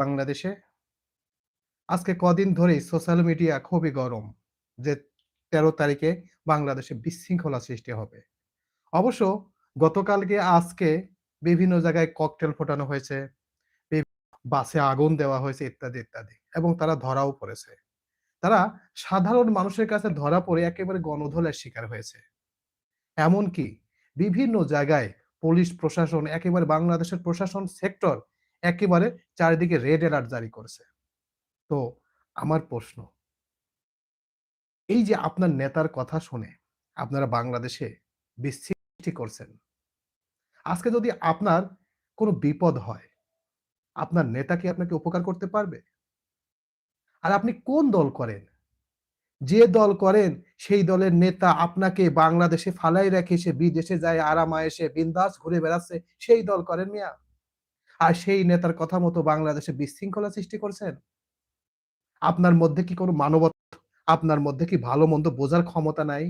বাংলাদেশে? আজকে কদিন ধরেই সোশ্যাল মিডিয়া খুবই গরম, যে তেরো তারিখে বাংলাদেশে বিশৃঙ্খলা সৃষ্টি হবে। অবশ্য গতকালকে আজকে বিভিন্ন জায়গায় ককটেল ফোটানো হয়েছে বাসে আগুন দেওয়া হয়েছে ইত্যাদি ইত্যাদি, এবং তারা ধরাও পড়েছে। তারা সাধারণ মানুষের কাছে ধরা পড়ে একেবারে গণধলের শিকার হয়েছে। এমনকি বিভিন্ন জায়গায় পুলিশ প্রশাসন, একেবারে বাংলাদেশের প্রশাসন সেক্টর একেবারে চারিদিকে রেড অ্যালার্ট জারি করেছে। তো আমার প্রশ্ন, এই যে আপনার নেতার কথা শুনে আপনারা বাংলাদেশে বিশৃষ্টি করছেন, আজকে যদি আপনার কোনো বিপদ হয়, আপনার নেতা কি আপনাকে উপকার করতে পারবে? আর আপনি কোন দল করেন? যে দল করেন, সেই দলের নেতা আপনাকে বাংলাদেশে ফালাই রেখে সে বিদেশে যায় আরাম এসে বিন্দাস ঘুরে বেড়াচ্ছে, সেই দল করেন মিয়া। আর সেই নেতার কথা মতো বাংলাদেশে বিশৃঙ্খলা সৃষ্টি করছেন? আপনার মধ্যে কি কোনো মানবতা, আপনার মধ্যে কি ভালো মন্দ বোঝার ক্ষমতা নাই?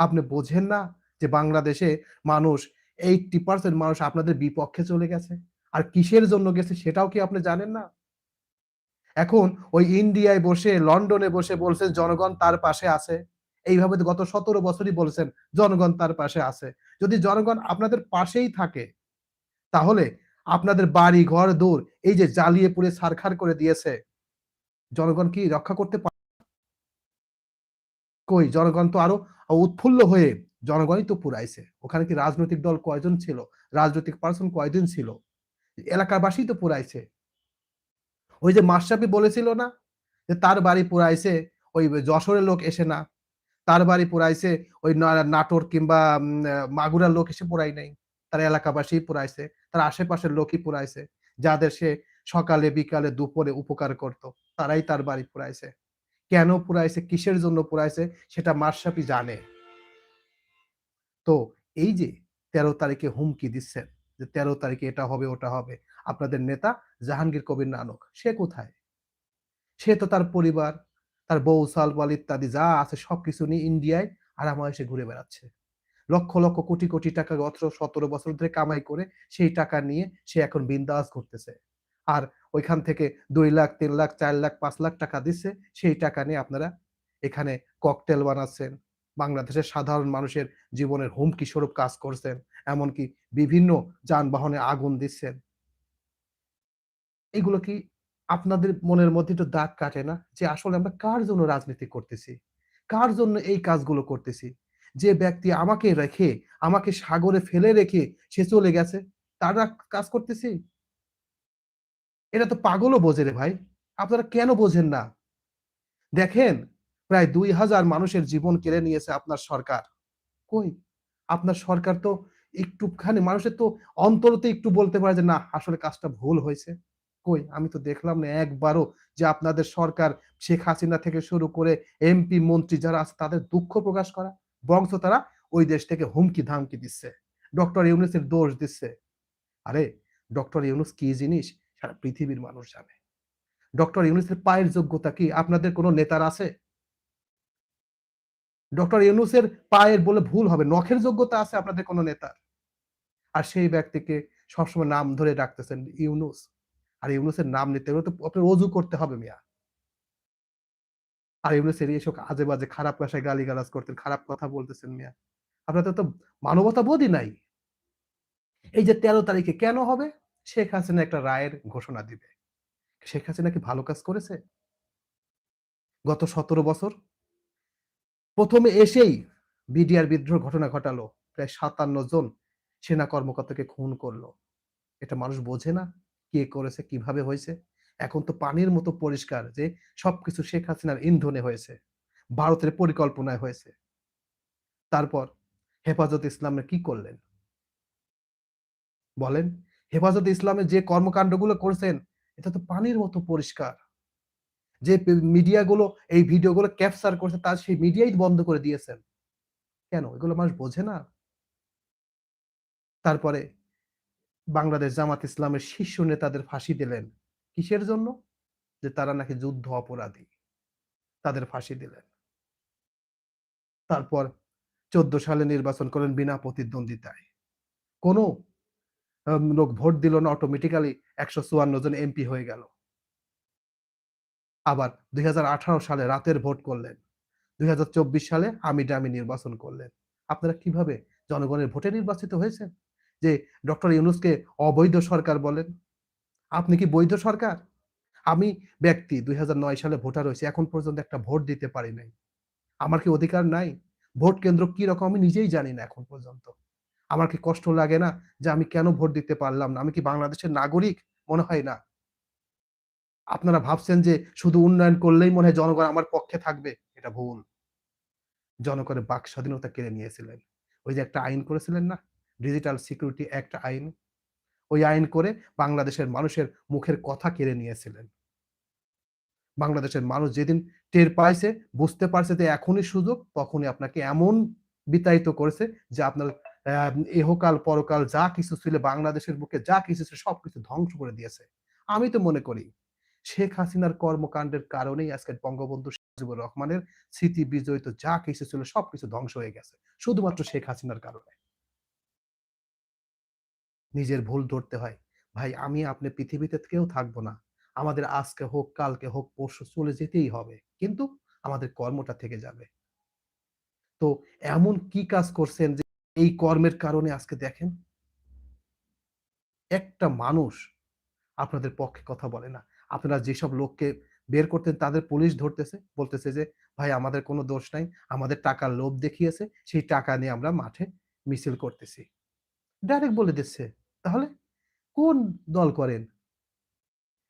আপনি বোঝেন না যে বাংলাদেশে মানুষ এইটটি পার্সেন্ট মানুষ আপনাদের বিপক্ষে চলে গেছে? আর কিসের জন্য গেছে সেটাও কি আপনি জানেন না? এখন ওই ইন্ডিয়ায় বসে, লন্ডনে বসে বলছেন জনগণ তার পাশে আছে। এইভাবে গত সতেরো বছরই বলছেন জনগণ তার পাশে আছে। যদি জনগণ আপনাদের পাশেই থাকে, তাহলে আপনাদের বাড়ি, ঘর দূর এই যে জ্বালিয়ে পুড়ে সারখার করে দিয়েছে। জনগণ কি রক্ষা করতে কই? জনগণ তো আরও উৎফুল্ল হয়ে জনগণই তো পুরাইছে ওখানে কি রাজনৈতিক দল কয়জন ছিল? রাজনৈতিক পার্সন কয়দিন ছিল? এলাকাবাসী তো পুরাইছে ওই যে মাসাবি বলেছিল না যে তার বাড়ি পুরাইছে ওই যশোরের লোক এসে না। তার বাড়ি পুরাইছে ওই নাটোর কিংবা মাগুরার লোক এসে পুরাই নাই। তার এলাকাবাসী পুরাইছে, তার আশেপাশের লোকই পুরাইছে, যাদের সে সকালে, বিকালে, দুপুরে উপকার করত, তারাই তার বাড়ি পুরাইছে। কেন পুরাইছে, কিসের জন্য পুরাইছে, সেটা মার্শাপি জানে। তো এই যে তেরো তারিখে হুমকি দিচ্ছেন, যে তেরো তারিখে এটা হবে, ওটা হবে, আপনাদের নেতা জাহাঙ্গীর কবির নানক, সে কোথায়? সে তো তার পরিবার, তার বউ সালবাল ইত্যাদি যা আছে সবকিছু নিয়ে ইন্ডিয়ায় আরামায়েসে ঘুরে বেড়াচ্ছে। লক্ষ লক্ষ কোটি কোটি টাকা গত সতেরো বছর ধরে কামাই করে সেই টাকা নিয়ে সে এখন বিন্দাস করতেছে আর ওইখান থেকে দুই লাখ, তিন লাখ, চার লাখ, পাঁচ লাখ টাকা দিচ্ছে, সেই টাকা নিয়ে আপনারা এখানে ককটেল বানাচ্ছেন, বাংলাদেশের সাধারণ মানুষের জীবনের হুমকি স্বরূপ কাজ করছেন, এমনকি বিভিন্ন যানবাহনে আগুন দিচ্ছেন। এগুলো কি আপনাদের মনের মধ্যে একটু দাগ কাটে না যে আসলে আমরা কার জন্য রাজনীতি করতেছি? কার জন্য এই কাজগুলো করতেছি? যে ব্যক্তি আমাকে রেখে, আমাকে সাগরে ফেলে রেখে সে চলে গেছে, তারা কাজ করতেছি? এটা তো পাগলও বোঝে রে ভাই। আপনারা কেন বোঝেন না? দেখেন, প্রায় দুই হাজার মানুষের জীবন কেড়ে নিয়েছে আপনার সরকার। কই? আপনার সরকার তো একটুখানি, মানুষের তো অন্তরতে একটু বলতে পারে যে, না, আসলে কাজটা ভুল হয়েছে। কই? আমি তো দেখলাম না একবারও যে আপনাদের সরকার শেখ হাসিনা থেকে শুরু করে এমপি, মন্ত্রী যারা আছে, তাদের দুঃখ প্রকাশ করা। বংশ তারা ওই দেশ থেকে হুমকি ধামকি দিচ্ছে। ডক্টর ইউনুসের দোষ দিচ্ছে। আরে, ডক্টর ইউনুস কি জিনিস? সারা পৃথিবীর মানুষ জানে। ডক্টর ইউনুসের পায়ের যোগ্যতা কি? আপনাদের কোনো নেতার আছে? ডক্টর ইউনুসের পায়ের বলে ভুল হবে, নখের যোগ্যতা আছে আপনাদের কোনো নেতার। আর সেই ব্যক্তিকে সবসময় নাম ধরে ডাকতেছেন ইউনুস। আর ইউনুসের নাম নিতে হলে তো আপনার অজু করতে হবে মিয়া। আর ইউনুসের এসব আজে বাজে, খারাপ ভাষায় গালি গালাজ করতেন, খারাপ কথা বলতেছেন মিয়া। আপনাদের তো মানবতা বোধই নাই। এই যে তেরো তারিখে কেন হবে? শেখ হাসিনা একটা রায়ের ঘোষণা দিবে। শেখ হাসিনা কি ভালো কাজ করেছে? গত সতেরো বছর প্রথমে এসেই বিডিআর বিদ্রোহ ঘটনা ঘটালো। প্রায় সাতান্ন জন সেনা কর্মকর্তাকে খুন করল। এটা মানুষ বোঝে না কে করেছে, কীভাবে হয়েছে। এখন তো পানির মতো পরিষ্কার যে সবকিছু শেখ হাসিনার ইন্ধনে হয়েছে, ভারতের পরিকল্পনায় হয়েছে। তারপর হেফাজত ইসলামের কি করলেন? বলেন, হেফাজত ইসলামের যে কর্মকাণ্ডগুলো করছেন, এটা তো পানির মতো পরিষ্কার। যে মিডিয়াগুলো, এই ভিডিওগুলো ক্যাপচার করছে তার সেই মিডিয়াই বন্ধ করে দিয়েছেন। কেন? এগুলো মানুষ বোঝে না। তারপরে বাংলাদেশ জামাত ইসলামের শীর্ষ নেতাদের ফাঁসি দিলেন। কিসের জন্য যে তারা নাকি যুদ্ধ অপরাধী তাদের ফাঁসি দিলেন তারপর চোদ্দ সালে নির্বাচন করেন বিনা প্রতিদ্বন্দ্বিতায় কোনো লোক ভোট দিল না অটোমেটিক্যালি ১৫৪ জন এমপি হয়ে গেল। আবার ২০১৮ সালে রাতের ভোট করলেন। ২০২৪ সালে আমিডামি নির্বাচন করলেন। আপনারা কীভাবে জনগণের ভোটে নির্বাচিত হয়েছেন? যে ডক্টর ইউনুসকে অবৈধ সরকার বলেন। আপনি কি বৈধ সরকার? আমি ব্যক্তি ২০০৯ সালে ভোটার হইছি। এখন পর্যন্ত একটা ভোট দিতে পারি নাই। আমার কি অধিকার নাই? ভোট কেন্দ্র কি রকম আমি নিজেই জানি না এখন পর্যন্ত। আমার কি কষ্ট লাগে না যে আমি কেন ভোট দিতে পারলাম না? আমি কি বাংলাদেশের নাগরিক? মনে হয় না। আপনারা ভাবছেন যে শুধু উন্নয়ন করলেই মনে হয় জনগণ আমার পক্ষে থাকবে। এটা ভুল। জনগণের বাক স্বাধীনতা কেড়ে নিয়েছিলেন। ওই যে একটা আইন করেছিলেন না? ডিজিটাল সিকিউরিটি একটা আইন। ওই আইন করে বাংলাদেশের মানুষের মুখের কথা কেড়ে নিয়েছিলেন। বাংলাদেশের মানুষ যেদিন টের পাইছে, বুঝতে পারছে যে এখনই সুযোগ, তখনই আপনাকে এমন বিতাড়িত করেছে যে আপনার অ্যা ইহকাল পরকাল যা কিছু ছিল বাংলাদেশের বুকে যা কিছু ছিল সবকিছু ধ্বংস করে দিয়েছে। আমি তো মনে করি শেখ হাসিনার কর্মকাণ্ডের কারণেই আজকে বঙ্গবন্ধু মুজিবুর রহমানের স্মৃতি বিজড়িত যা কিছু ছিল সবকিছু ধ্বংস হয়ে গেছে। শুধুমাত্র শেখ হাসিনার কারণে। নিজের ভুল ধরতে হয়। ভাই আমি আপনি পৃথিবীতে কেউ থাকব না। আমাদের আজকে হোক, কালকে হোক, পরশু চলে যেতেই হবে। কিন্তু আমাদের কর্মটা থেকে যাবে। তো এমন কি কাজ করছেন যে এই কর্মের কারণে আজকে দেখেন একটা মানুষ আপনাদের পক্ষে কথা বলে না। আপনারা যেসব লোককে বের করতেন তাদের পুলিশ ধরতেছে, বলতেছে যে, "ভাই আমাদের কোনো দোষ নাই। আমাদের টাকার লোভ দেখিয়েছে। সেই টাকা নিয়ে আমরা মাঠে মিছিল করতেছি।" ডাইরেক্ট বলে দিচ্ছে। তাহলে কোন দল করেন?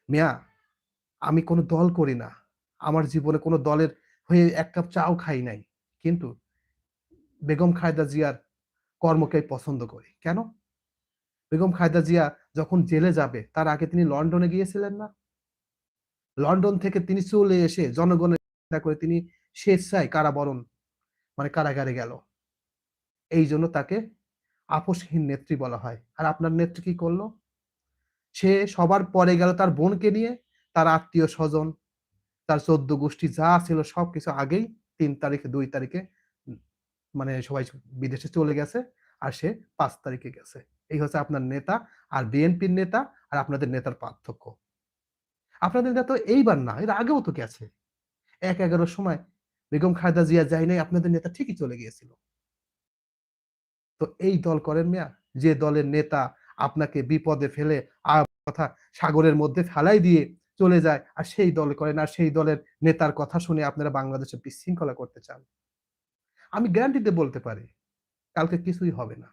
মিয়া, আমি কোনো দল করি না। আমার জীবনে কোনো দলের হয়ে ১ কাপ চাও খাই নাই। কিন্তু বেগম খায়দা জিয়ার কর্মকে পছন্দ করি। কেন? বেগম খালেদা জিয়া যখন জেলে যাবে, তার আগে তিনি লন্ডনে গিয়েছিলেন না? লন্ডন থেকে তিনি চলে এসে জনগণের করে তিনি স্বেচ্ছায় কারাবরণ মানে কারাগারে গেল। এই জন্য তাকে আপোসহীন নেত্রী বলা হয়। আর আপনার নেত্রী কি করল? সে সবার পরে গেল তার বোনকে নিয়ে, তার আত্মীয়-স্বজন, তার ১৪ গোষ্ঠী যা ছিল সবকিছু আগেই ৩ তারিখে ২ তারিখে মানে সবাই বিদেশে চলে গেছে। আর সে পাঁচ তারিখে গেছে। এই হচ্ছে আপনার নেতা আর বিএনপির নেতা আর আপনাদের নেতার পার্থক্য। আপনাদের নেতা তো এইবার না, এর আগেও তো গেছে। ১-১১ র সময় বেগম খালেদা জিয়া যায় নাই, আপনাদের নেতা ঠিকই চলে গিয়েছিল। তো এই দল করেন মিয়া? যে দলের নেতা আপনাকে বিপদে ফেলে আর কথা সাগরের মধ্যে ফেলাই দিয়ে চলে যায় আর সেই দল করেন আর সেই দলের নেতার কথা শুনে আপনারা বাংলাদেশে বিশৃঙ্খলা করতে চান। আমি গ্যারান্টিতে বলতে পারি, কালকে কিছুই হবে না।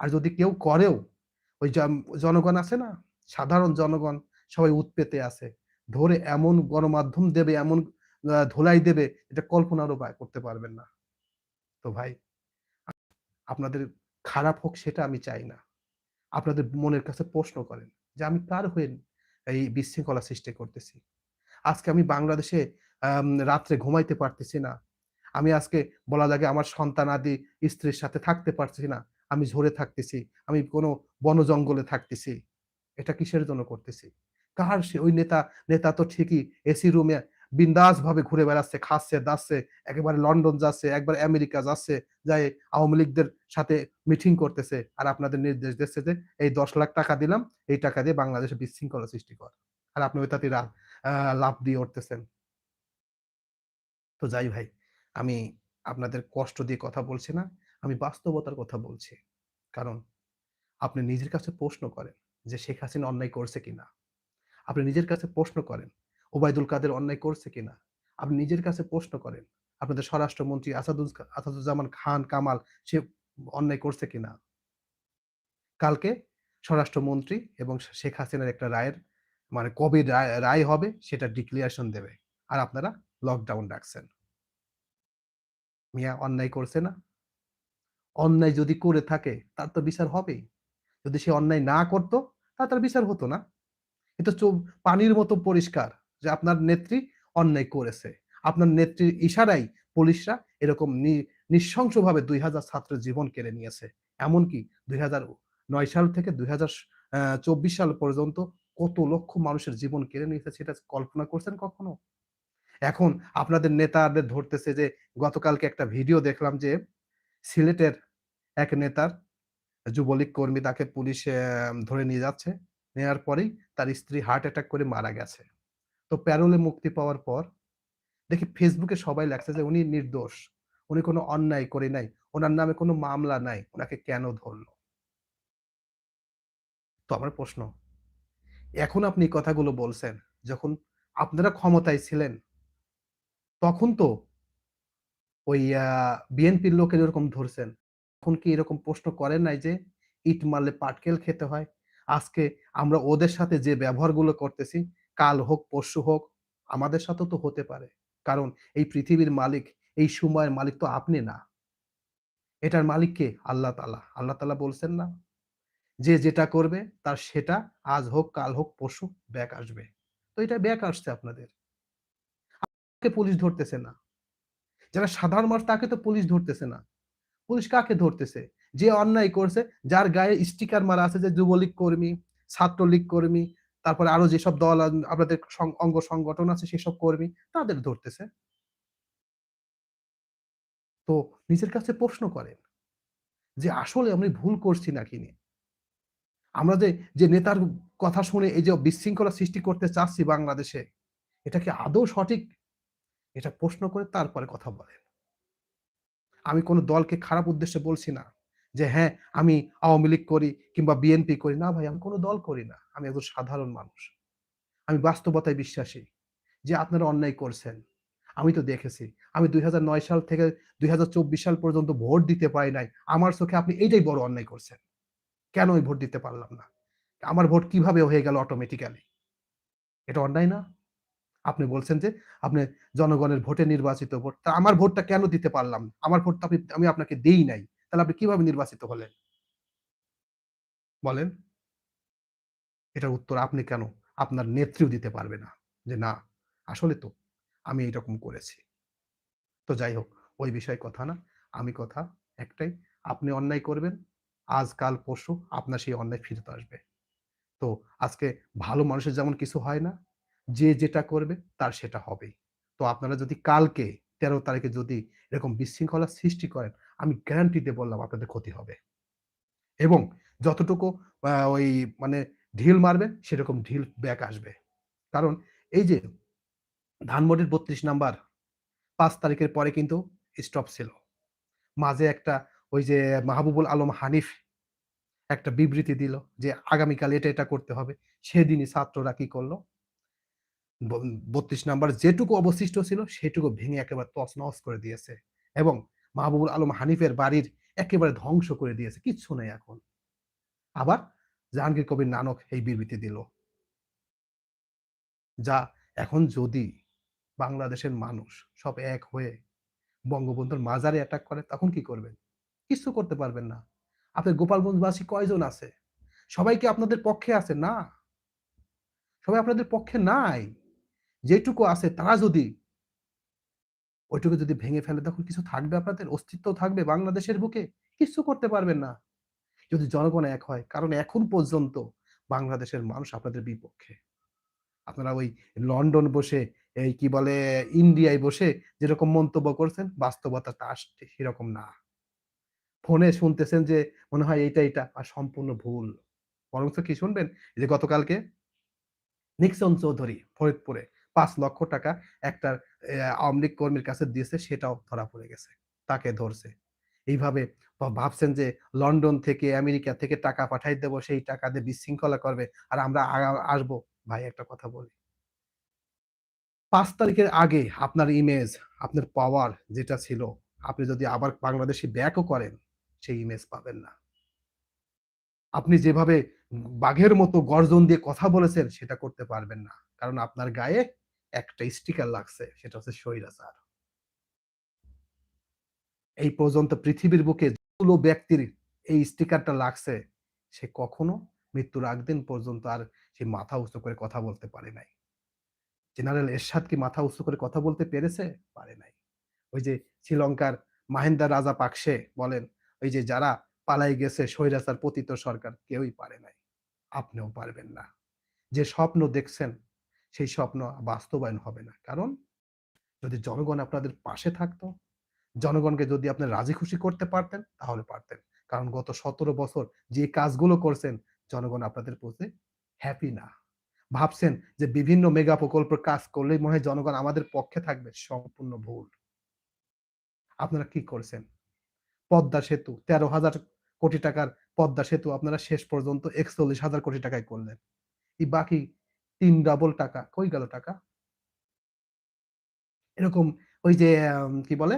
আর যদি কেউ করেও ওই জন জনগণ আছে না? সাধারণ জনগণ সবাই উৎপেতে আছে। ধরে এমন গণমাধ্যম দেবে, এমন ধোলাই দেবে এটা কল্পনারও করতে পারবেন না। তো ভাই আপনাদের খারাপ হোক সেটা আমি চাই না। আপনাদের মনের কাছে প্রশ্ন করেন যে আমি কার হয়ে এই বিশৃঙ্খলা সৃষ্টি করতেছি? আজকে আমি বাংলাদেশে রাত্রে ঘুমাইতে পারতেছি না। আমি আজকে বলা লাগে আমার সন্তান আদি স্ত্রীর সাথে থাকতে পারছি না। আমি ঝরে থাকতেছি। আমি কোনো বন-জঙ্গলে থাকতেছি। এটা কিসের জন্য করতেছি? কার সে ওই নেতা, নেতা তো ঠিকই এসি রুমে বিন্দাসভাবে ঘুরে বেড়াচ্ছে, খাচ্ছে-দাচ্ছে, একেবারে লন্ডন যাচ্ছে, একবার আমেরিকা যাচ্ছে, যায়ে আওয়ামী লীগদের সাথে মিটিং করতেছে। আর আপনাদের নির্দেশ দিচ্ছে যে, "এই ১০ লাখ টাকা দিলাম, এই টাকা দিয়ে বাংলাদেশে বিশৃঙ্খলা সৃষ্টি কর।" আর আপনি ওইটাতে রা আ লাফ দিয়ে উঠতেছেন। তো যাই ভাই, আমি আপনাদের কষ্ট দিয়ে কথা বলছি না। আমি বাস্তবতার কথা বলছি। কারণ আপনি নিজের কাছে প্রশ্ন করেন যে শেখ হাসিনা অন্যায় করছে কিনা? আপনি নিজের কাছে প্রশ্ন করেন, ওবায়দুল কাদের অন্যায় করছে কিনা? আপনি নিজের কাছে প্রশ্ন করেন, আপনাদের স্বরাষ্ট্রমন্ত্রী আসাদুজ আসাদুজ্জামান খান কামাল সে অন্যায় করছে কিনা? কালকে স্বরাষ্ট্রমন্ত্রী এবং শেখ হাসিনার একটা রায়ের মানে কবে রায় রায় হবে সেটা ডিক্লারেশন দেবে। আর আপনারা লকডাউন ডাকছেন। মিয়া অন্যায় করছে না? অন্যায় যদি করে থাকে তার তো বিচার হবেই। যদি সে অন্যায় না করতো তাহলে তার বিচার হতো না। এটা পানির মতো পরিষ্কার যে আপনার নেত্রী অন্যায় করেছে। আপনার নেত্রীর ইশারাই পুলিশরা এরকম নৃশংসভাবে ২০০০ ছাত্রের জীবন কেড়ে নিয়েছে। এমনকি ২০০৯ সাল থেকে ২০০০ আ ২৪ সাল পর্যন্ত কত লক্ষ মানুষের জীবন কেড়ে নিয়েছে সেটা কল্পনা করছেন কখনো? এখন আপনাদের নেতাদের ধরতেছে যে, গতকালকে একটা ভিডিও দেখলাম যে, সিলেটের এক নেতার যুবলীগ কর্মী তাকে পুলিশ ধরে নিয়ে যাচ্ছে। নেওয়ার পরেই তার স্ত্রী হার্ট অ্যাটাক করে মারা গেছে। তো প্যারোলে মুক্তি পাওয়ার পর দেখি ফেসবুকে সবাই লেখছে যে উনি নির্দোষ। উনি কোনো অন্যায় করে নাই। উনার নামে কোনো মামলা নাই। উনাকে কেন ধরল? তো আমার প্রশ্ন, এখন আপনি কথাগুলো বলছেন, যখন আপনারা ক্ষমতায় ছিলেন তখন তো ওই বিএনপির লোকের এরকম ধরছেন। এখন কি এরকম প্রশ্ন করেন নাই যে, ইট মারলে পাটকেল খেতে হয়? আজকে আমরা ওদের সাথে যে ব্যবহারগুলো করতেছি, কাল হোক, পরশু হোক, আমাদের সাথে তো হতে পারে। কারণ এই পৃথিবীর মালিক, এই সময়ের মালিক তো আপনি না। এটার মালিককে আল্লাহ তালা আল্লাহ তালা বলছেন না? যে যেটা করবে তার সেটা আজ হোক, কাল হোক, পরশু ব্যাক আসবে। তো এটা ব্যাক আসছে আপনাদের। পুলিশ ধরতেছে না। যারা সাধারণ মানুষ তাকে তো পুলিশ ধরতেছে না। পুলিশ কাকে ধরতেছে? যে অন্যায় করছে, যার গায়ে স্টিকার মারা আছে যে যুবলীগ কর্মী, ছাত্রলীগ কর্মী, তারপরে আরও যেসব দল আপনাদের অঙ্গ সংগঠন আছে সেসব কর্মী, তাদের ধরতেছে। তো নিজের কাছে প্রশ্ন করেন যে আসলে আমি ভুল করছি নাকি নে? আমরা যে, যে নেতার কথা শুনে এই যে বিশৃঙ্খলা সৃষ্টি করতে চাচ্ছি বাংলাদেশে, এটা কি আদৌ সঠিক? এটা প্রশ্ন করে তারপরে কথা বলেন। আমি কোন দলকে খারাপ উদ্দেশ্যে বলছি না। যে হ্যাঁ, আমি আওয়ামী লীগ করি কিংবা বিএনপি করি। না ভাই আমি কোনো দল করি না। আমি একজন সাধারণ মানুষ। আমি বাস্তবতায় বিশ্বাসী। যে আপনারা অন্যায় করছেন। আমি তো দেখেছি। আমি ২০০৯ সাল থেকে ২০২৪ সাল পর্যন্ত ভোট দিতে পারি নাই। আমার চোখে আপনি এইটাই বড় অন্যায় করছেন। কেন ওই ভোট দিতে পারলাম না? আমার ভোট কীভাবে হয়ে গেল অটোমেটিক্যালি? এটা অন্যায় না? আপনি বলছেন যে আপনি জনগণের ভোটে নির্বাচিত ভোট। তা আমার ভোটটা কেন দিতে পারলাম আমার ভোটটা আপনি, আমি আপনাকে দেই নাই। তাহলে আপনি কীভাবে নির্বাচিত হলেন? বলেন? এটার উত্তর আপনি কেন আপনার নেত্রীও দিতে পারবে না। যে না, আসলে তো আমি এরকম করেছি। তো যাই হোক, ওই বিষয়ে কথা না। আমি কথা একটাই, আপনি অন্যায় করবেন, আজ, কাল, পরশু আপনার সেই অন্যায় ফেরত আসবে। তো আজকে ভালো মানুষের যেমন কিছু হয় না, যে যেটা করবে তার সেটা হবেই। তো আপনারা যদি কালকে ১৩ তারিখে যদি এরকম বিশৃঙ্খলা সৃষ্টি করেন, আমি গ্যারান্টিতে বললাম আপনাদের ক্ষতি হবে। এবং যতটুকু ওই মানে ঢিল মারবেন সেরকম ঢিল ব্যাক আসবে। কারণ এই যে ধানমন্ডির ৩২ নাম্বার পাঁচ তারিখের পরে কিন্তু স্টপ ছিল। মাঝে একটা ওই যে মাহবুবুল আলম হানিফ একটা বিবৃতি দিল যে আগামীকাল এটা, এটা করতে হবে। সেদিনই ছাত্ররা কি করল বত্রিশ নাম্বার যেটুকু অবশিষ্ট ছিল সেটুকু ভেঙে একেবারে তছনছ করে দিয়েছে। এবং মাহবুবুল আলম হানিফের বাড়ির একেবারে ধ্বংস করে দিয়েছে। কিচ্ছু নেই এখন। আবার জাহাঙ্গীর কবির নানক এই বিবৃতি দিল। যা এখন যদি বাংলাদেশের মানুষ সব এক হয়ে বঙ্গবন্ধুর মাজারে অ্যাটাক করে, তখন কি করবেন? কিচ্ছু করতে পারবেন না। আপনার গোপালগঞ্জবাসী কয়জন আছে? সবাই কি আপনাদের পক্ষে আছে? না। সবাই আপনাদের পক্ষে নাই। যেটুকু আছে তারা যদি ওইটুকু যদি ভেঙে ফেলে, তখন কিছু থাকবে আপনাদের? অস্তিত্ব থাকবে বাংলাদেশের বুকে? কিছু করতে পারবেন না। যদি জনগণ এক হয়। কারণ এখন পর্যন্ত বাংলাদেশের মানুষ আপনাদের বিপক্ষে। আপনারা ওই লন্ডন বসে এই কি বলে ইন্ডিয়ায় বসে যেরকম মন্তব্য করছেন বাস্তবতাটা আসছে সেরকম না। ফোনে শুনতেছেন যে মনে হয় এইটা, এইটা আর সম্পূর্ণ ভুল। বরঞ্চ কি শুনবেন? যে গতকালকে নিক্সন চৌধুরী ফরিদপুরে পাঁচ লক্ষ টাকা একটা আওয়ামী কর্মীর কাছে দিয়েছে সেটাও ধরা পড়ে গেছে। তাকে ধরছে। এইভাবে ভাবছেন যে লন্ডন থেকে আমেরিকা থেকে টাকা পাঠায় দেব সেই টাকা দিয়ে বিশৃঙ্খলা করবে আর আমরা আসব। ভাই একটা কথা বলি। ৫ তারিখের আগে আপনার ইমেজ, আপনার পাওয়ার যেটা ছিল, আপনি যদি আবার বাংলাদেশে ব্যাকও করেন, সেই ইমেজ পাবেন না। আপনি যেভাবে বাঘের মতো গর্জন দিয়ে কথা বলেছেন সেটা করতে পারবেন না। কারণ আপনার গায়ে একটা স্টিকার লাগছে। সেটা হচ্ছে স্বৈরাচার। এই পর্যন্ত পৃথিবীর বুকে যতগুলো ব্যক্তির এই স্টিকারটা লাগছে, সে কখনো মৃত্যুর আগ দিন পর্যন্ত আর সে মাথা উঁচু করে কথা বলতে পারে নাই। জেনারেল এরশাদ কি মাথা উঁচু করে কথা বলতে পেরেছে? পারে নাই। ওই যে শ্রীলঙ্কার মাহিন্দা রাজাপাকসে বলেন, ওই যে যারা পালায় গেছে স্বৈরাচার পতিত সরকার কেউই পারে নাই। আপনিও পারবেন না। যে স্বপ্ন দেখছেন সেই স্বপ্ন বাস্তবায়ন হবে না। কারণ যদি জনগণ আপনাদের পাশে থাকতো, জনগণকে যদি আপনি রাজি খুশি করতে পারতেন তাহলে পারতেন। কারণ গত ১৭ বছর যে কাজগুলো করছেন জনগণ আপনাদের প্রতি হ্যাপি না। ভাবছেন যে বিভিন্ন মেগা প্রকল্পের কাজ করলেই মনে হয় জনগণ আমাদের পক্ষে থাকবে। সম্পূর্ণ ভুল। আপনারা কি করছেন? পদ্মা সেতু ১৩,০০০ কোটি টাকার পদ্মা সেতু আপনারা শেষ পর্যন্ত ৪১,০০০ কোটি টাকায় করলেন। এই বাকি তিন ডাবল টাকা কই গেল টাকা? এরকম ওই যে কি বলে?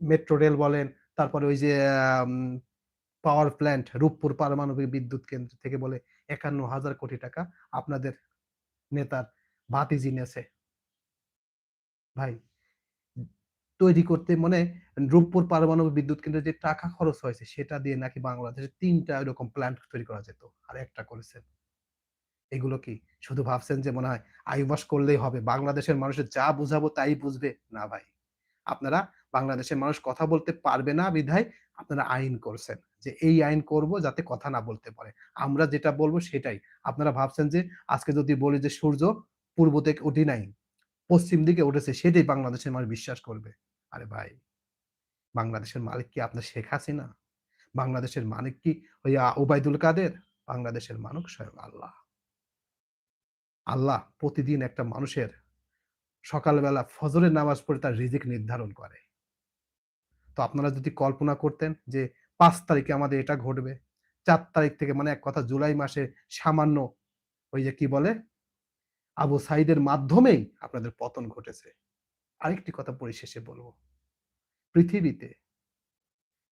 মেট্রো রেল বলেন, তারপরে ওই যে পাওয়ার প্ল্যান্ট রূপপুর পারমাণবিক বিদ্যুৎ কেন্দ্র থেকে বলে ৫১,০০০ কোটি টাকা আপনাদের নেতার ভাতিজি নেছে। ভাই তৈরি করতে মানে রূপপুর পারমাণবিক বিদ্যুৎ কেন্দ্রে যে টাকা খরচ হয়েছে সেটা দিয়ে নাকি বাংলাদেশে ৩ টা এরকম প্ল্যান্ট তৈরি করা যেত। আর একটা করেছেন। এগুলো কি শুধু ভাবছেন যে মনে হয় আইওয়াশ করলেই হবে। বাংলাদেশের মানুষের যা বুঝাবো তাই বুঝবে? না ভাই। আপনারা বাংলাদেশের মানুষ কথা বলতে পারবে না বিধায় আপনারা আইন করছেন। যে এই আইন করব যাতে কথা না বলতে পারে। আমরা যেটা বলব সেটাই। আপনারা ভাবছেন যে আজকে যদি বলি যে সূর্য পূর্ব থেকে উঠি নাই, পশ্চিম দিকে উঠেছে সেটাই বাংলাদেশের মানুষ বিশ্বাস করবে। আরে ভাই, বাংলাদেশের মালিক কি আপনার শেখ হাসিনা? বাংলাদেশের মালিক কি ওই ওবায়দুল কাদের? বাংলাদেশের মালিক স্বয়ং আল্লাহ। আল্লাহ প্রতিদিন একটা মানুষের সকালবেলা ফজরের নামাজ পড়ে তার রিজিক নির্ধারণ করে। তো আপনারা যদি কল্পনা করতেন যে পাঁচ তারিখে আমাদের এটা ঘটবে। চার তারিখ থেকে মানে এক কথা জুলাই মাসে সামান্য ওই যে কি বলে? আবু সাঈদের মাধ্যমেই আপনাদের পতন ঘটেছে। আরেকটি কথা পরিশেষে বলব পৃথিবীতে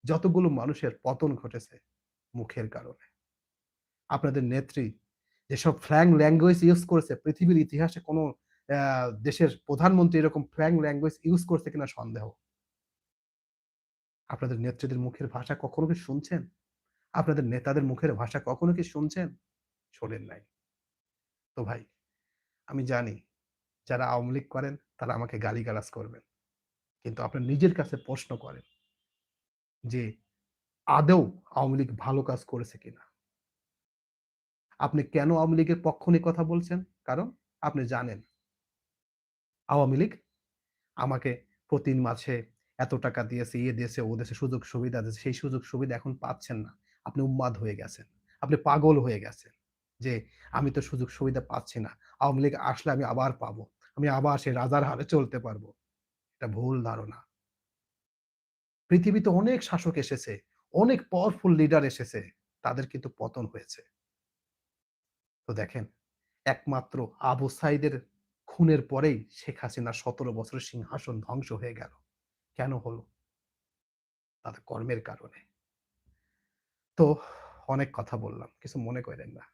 যতগুলো মানুষের পতন ঘটেছে মুখের কারণে। আপনাদের নেত্রী যেসব ফ্ল্যাং ল্যাঙ্গুয়েজ ইউজ করেছে পৃথিবীর ইতিহাসে কোন দেশের প্রধানমন্ত্রী এরকম ফ্ল্যাং ল্যাঙ্গুয়েজ ইউজ করছে কিনা সন্দেহ। আপনাদের নেত্রীদের মুখের ভাষা কখনো কি শুনছেন? আপনাদের নেতাদের মুখের ভাষা কখনো কি শুনছেন? শোনেন নাই। তো ভাই, আমি জানি যারা আওয়ামী লীগ করেন তারা আমাকে গালিগালাজ করবেন। কিন্তু আপনার নিজের কাছে প্রশ্ন করেন যে আদৌ আওয়ামী লীগ ভালো কাজ করেছে কিনা? আপনি কেন আওয়ামী লীগের পক্ষ নিয়ে কথা বলছেন? কারণ আপনি জানেন আওয়ামী লীগ আমাকে প্রতি মাসে এত টাকা দিয়েছে, ইয়ে দিয়েছে, ও দিয়েছে, সুযোগ সুবিধা দিয়েছে। সেই সুযোগ সুবিধা এখন পাচ্ছেন না। আপনি উন্মাদ হয়ে গেছেন। আপনি পাগল হয়ে গেছেন। যে আমি তো সুযোগ সুবিধা পাচ্ছি না। আওয়ামী লীগ আসলে আমি আবার পাবো। আমি আবার সেই রাজার হালে চলতে পারব। এটা ভুল ধারণা। পৃথিবীতে অনেক শাসক এসেছে, অনেক পাওয়ারফুল লিডার এসেছে। তাদের কিন্তু পতন হয়েছে। তো দেখেন, একমাত্র আবু সাঈদের খুনের পরেই শেখ হাসিনার ১৭ বছরের সিংহাসন ধ্বংস হয়ে গেল। কেন হলো? তাদের কর্মের কারণে। তো অনেক কথা বললাম। কিছু মনে কইরেন না।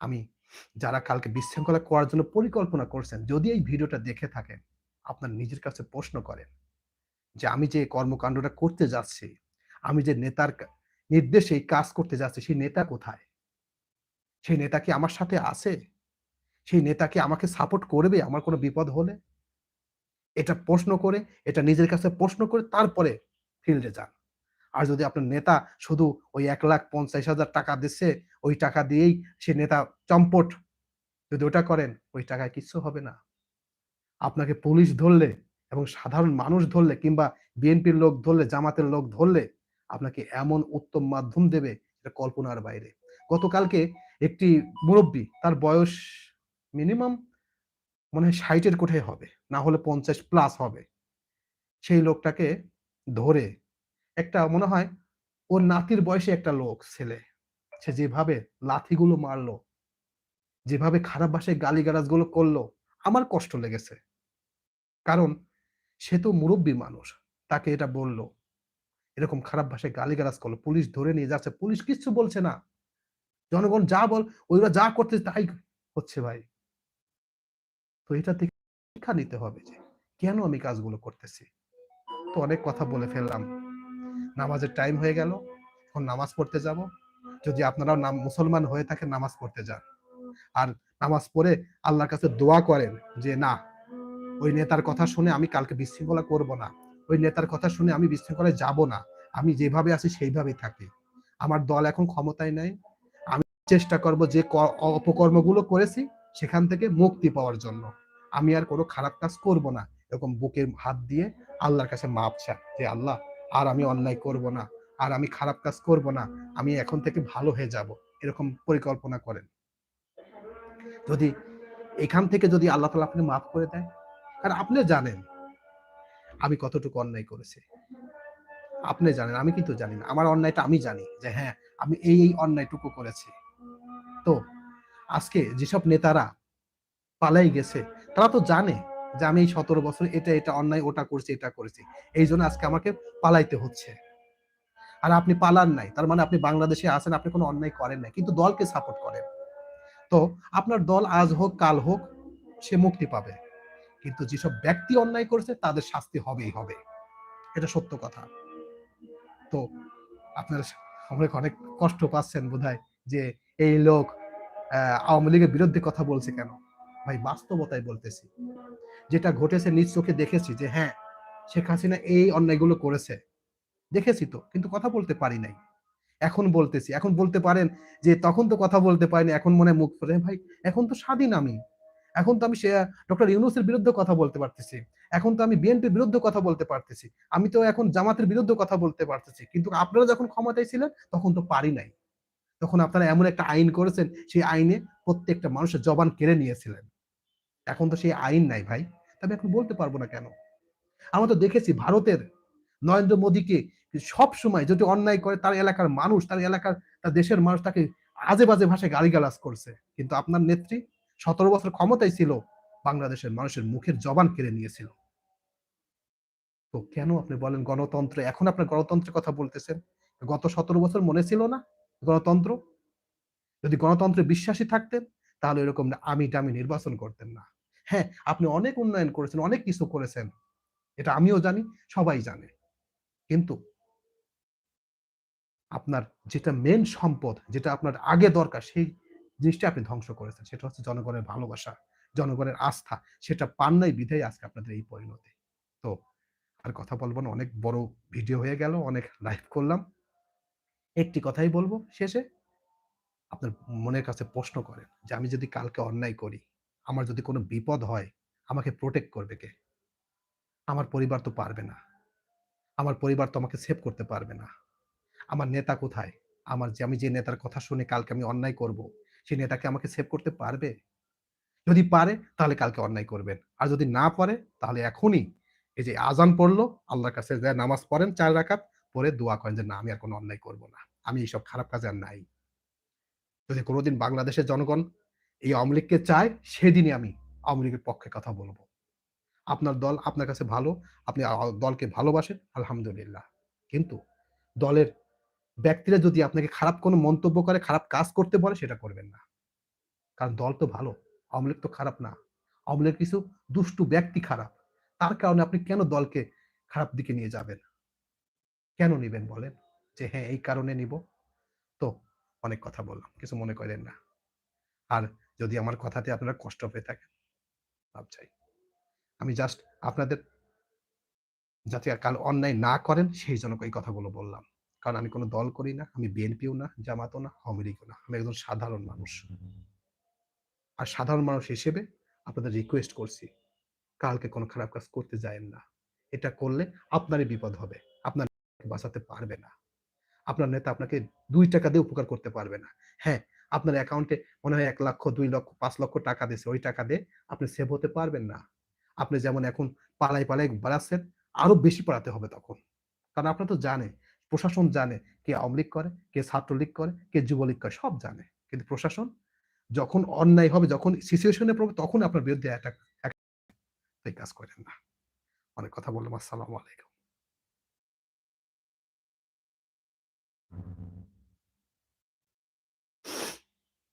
আমি যারা কালকে বিশৃঙ্খলা করার জন্য পরিকল্পনা করছেন, যদি এই ভিডিওটা দেখে থাকেন, আপনার নিজের কাছে প্রশ্ন করেন যে আমি যে কর্মকাণ্ডটা করতে যাচ্ছি, আমি যে নেতার নির্দেশে কাজ করতে যাচ্ছি, সেই নেতা কোথায়? সেই নেতা কি আমার সাথে আছে? সেই নেতা কি আমাকে সাপোর্ট করবে আমার কোনো বিপদ হলে? এটা প্রশ্ন করে, এটা নিজের কাছে প্রশ্ন করে তারপরে ফিল্ডে যান। আর যদি আপনার নেতা শুধু ওই ১,৫০,০০০ টাকা দিচ্ছে, ওই টাকা দিয়েই সে নেতা চম্পট। যদি ওটা করেন, ওই টাকায় কিচ্ছু হবে না। আপনাকে পুলিশ ধরলে এবং সাধারণ মানুষ ধরলে কিংবা বিএনপির লোক ধরলে, জামাতের লোক ধরলে আপনাকে এমন উত্তম মাধ্যম দেবে এটা কল্পনার বাইরে। গতকালকে একটি মুরব্বী তার বয়স মিনিমাম মনে হয় ৬০ এর কোঠায় হবে। না হলে ৫০ প্লাস হবে। সেই লোকটাকে ধরে একটা মনে হয় ওর নাতির বয়সে একটা লোক ছেলে। সে যেভাবে লাথিগুলো মারলো, যেভাবে খারাপ ভাষায় গালিগালাজগুলো করল, আমার কষ্ট লেগেছে। কারণ সে তো মুরুব্বি মানুষ। তাকে এটা বলল। এরকম খারাপ ভাষায় গালিগালাজ করল। পুলিশ ধরে নিয়ে যাচ্ছে। পুলিশ কিচ্ছু বলছে না। জনগণ যা বল ওইরা যা করতেছে তাই হচ্ছে ভাই। তো এটা থেকে শিক্ষা নিতে হবে যে, কেন আমি কাজগুলো করতেছি। তো অনেক কথা বলে ফেললাম। নামাজের টাইম হয়ে গেল। এখন নামাজ পড়তে যাব। যদি আপনারাও নাম, মুসলমান হয়ে থাকেন, নামাজ পড়তে যান। আর নামাজ পড়ে আল্লাহর কাছে দোয়া করেন যে, না, ওই নেতার কথা শুনে আমি কালকে বিশৃঙ্খলা করব না। ওই নেতার কথা শুনে আমি বিশৃঙ্খলায় যাব না। আমি যেভাবে আছি, সেইভাবেই থাকি। আমার দল এখন ক্ষমতায় নাই। আমি চেষ্টা করব যে অপকর্মগুলো করেছি সেখান থেকে মুক্তি পাওয়ার জন্য। আমি আর কোনো খারাপ কাজ করব না। এরকম বুকে হাত দিয়ে আল্লাহর কাছে মাপ চান যে, আল্লাহ, আর আমি অন্যায় করব না। আর আমি খারাপ কাজ করব না। আমি এখন থেকে ভালো হয়ে যাব। এরকম পরিকল্পনা করেন যদি এখান থেকে যদি আল্লাহ তালা আপনি মাফ করে দেয় কারণ আপনি জানেন, আমি কতটুকু অন্যায় করেছি আপনি জানেন, আমি কিন্তু জানি না আমার অন্যায়টা আমি জানি যে হ্যাঁ আমি এই এই অন্যায়টুকু করেছি তো আজকে যেসব নেতারা পালাই গেছে, তারা তো জানে যে আমি এই সতেরো বছর এটা এটা অন্যায়, ওটা করছি, এটা করেছি। এই জন্য আজকে আমাকে পালাইতে হচ্ছে। আর আপনি পালান নাই, তার মানে আপনি বাংলাদেশে আছেন, আপনি কোনো অন্যায় করেন নাই, কিন্তু দলকে সাপোর্ট করেন। তো আপনার দল আজ হোক, কাল হোক, সে মুক্তি পাবে। কিন্তু যেসব ব্যক্তি অন্যায় করেছে, তাদের শাস্তি হবেই হবে। এটা সত্য কথা। তো আপনারা অনেক অনেক কষ্ট পাচ্ছেন বোধহয় যে এই লোক আওয়ামী লীগের বিরুদ্ধে কথা বলছে কেন? ভাই, বাস্তবতায় বলতেছি। যেটা ঘটেছে, নিজ চোখে দেখেছি যে হ্যাঁ শেখ হাসিনা এই অন্যায়গুলো করেছে। দেখেছি তো, কিন্তু কথা বলতে পারি নাই। এখন বলতেছি, এখন বলতে পারেন যে, তখন তো কথা বলতে পারিনি, এখন মনে মুখ করে ভাই, এখন তো স্বাধীন আমি। এখন তো আমি সে, ডক্টর ইউনুসের বিরুদ্ধে কথা বলতে পারতেছি। এখন তো আমি বিএনপির বিরুদ্ধে কথা বলতে পারতেছি। আমি তো এখন জামাতের বিরুদ্ধে কথা বলতে পারতেছি। কিন্তু আপনারা যখন ক্ষমতায় ছিলেন, তখন তো পারি নাই। তখন আপনারা এমন একটা আইন করেছেন, সেই আইনে প্রত্যেকটা মানুষের জবান কেড়ে নিয়েছিলেন। এখন তো সেই আইন নাই ভাই। তবে এখন বলতে পারব না কেন? আমরা তো দেখেছি ভারতের নরেন্দ্র মোদীকে সব সময় যদি অন্যায় করে তার এলাকার মানুষ, তার এলাকার, তার দেশের মানুষ তাকে আজে বাজে ভাষায় গালিগালাজ করছে। কিন্তু আপনার নেত্রী সতেরো বছর ক্ষমতায় ছিল, বাংলাদেশের মানুষের মুখের জবান কেড়ে নিয়েছিল। তো কেন আপনি বলেন গণতন্ত্র? এখন আপনার গণতন্ত্রের কথা বলতেছেন। গত সতেরো বছর মনে ছিল না? গণতন্ত্র? যদি গণতন্ত্রে বিশ্বাসী থাকতেন, তাহলে এরকম আমি টামি নির্বাচন করতেন না। হ্যাঁ আপনি অনেক উন্নয়ন করেছেন, অনেক কিছু করেছেন। এটা আমিও জানি, সবাই জানে। কিন্তু আপনার যেটা মেন সম্পদ, যেটা আপনার আগে দরকার, সেই জিনিসটা আপনি ধ্বংস করেছেন। সেটা হচ্ছে জনগণের ভালোবাসা, জনগণের আস্থা। সেটা পান নাই বিধায় আজকে আপনাদের এই পরিণতি। তো আর কথা বলব না, অনেক বড় ভিডিও হয়ে গেল, অনেক লাইভ করলাম। একটি কথাই বলব শেষে, আপনার মনের কাছে প্রশ্ন করেন যে আমি যদি কালকে অন্যায় করি, আমার যদি কোনো বিপদ হয়, আমাকে প্রোটেক্ট করবে কে? আমার পরিবার তো পারবে না। আমার পরিবার তো আমাকে সেভ করতে পারবে না। আমার নেতা কোথায়? আমার যে, আমি যে নেতার কথা শুনে কালকে আমি অন্যায় করব সেই নেতাকে আমাকে সেভ করতে পারবে? যদি পারে, তাহলে কালকে অন্যায় করবেন। আর যদি না পারে, তাহলে এখনই এই যে আজান পড়ল, আল্লাহর কাছে যায় নামাজ পড়েন চার রাকাত পরে দোয়া করেন যে, না, আমি আর কোনো অন্যায় করব না। আমি এইসব খারাপ কাজে আর নাই। যদি কোনোদিন বাংলাদেশের জনগণ এই আওয়ামী চায়, সেদিনই আমি আওয়ামী পক্ষে কথা বলব। আপনার দল আপনার কাছে ভালো, আপনি দলকে ভালোবাসেন, আলহামদুলিল্লাহ। কিন্তু দলের ব্যক্তিরা যদি আপনাকে খারাপ কোনো মন্তব্য করে, খারাপ কাজ করতে বলে, সেটা করবেন না। কারণ দল তো ভালো, আওয়ামী তো খারাপ না। আওয়ামী কিছু দুষ্টু ব্যক্তি খারাপ। তার কারণে আপনি কেন দলকে খারাপ দিকে নিয়ে যাবেন? কেন নিবেন বলেন? যে হ্যাঁ এই কারণে নিব। তো অনেক কথা বললাম, কিছু মনে করেন না। আর যদি আমার কথাতে আপনারা কষ্ট পেয়ে থাকেন ভাব চাই। আমি জাস্ট আপনাদের যাতে কাল অন্যায় না করেন, সেই জন্য এই কথাগুলো বললাম। কারণ আমি কোনো দল করি না, আমি বিএনপিও না, জামাতও না, আওয়ামী লীগও না। আমি একজন সাধারণ মানুষ। আর সাধারণ মানুষ হিসেবে আপনাদের রিকোয়েস্ট করছি কালকে কোনো খারাপ কাজ করতে যায়েন না। এটা করলে আপনারই বিপদ হবে। বাঁচাতে পারবে না। আপনার নেতা আপনাকে দুই টাকা দিয়ে উপকার করতে পারবে না। হ্যাঁ আপনার অ্যাকাউন্টে মনে হয় এক লক্ষ, দুই লক্ষ, পাঁচ লক্ষ টাকা দিয়েছে। ওই টাকা দিয়ে আপনি সেভ হতে পারবেন না। আপনি যেমন এখন পালাই পালাই বাড়াচ্ছেন, আরও বেশি পড়াতে হবে তখন। কারণ আপনার তো জানে, প্রশাসন জানে কে আওয়ামী লীগ করে, কে ছাত্রলীগ করে, কে যুবলীগ করে, সব জানে। কিন্তু প্রশাসন যখন অন্যায় হবে, যখন সিচুয়েশনে পড়বে, তখন আপনার বিরুদ্ধে কাজ করেন না। অনেক কথা বললাম। আসসালামু আলাইকুম।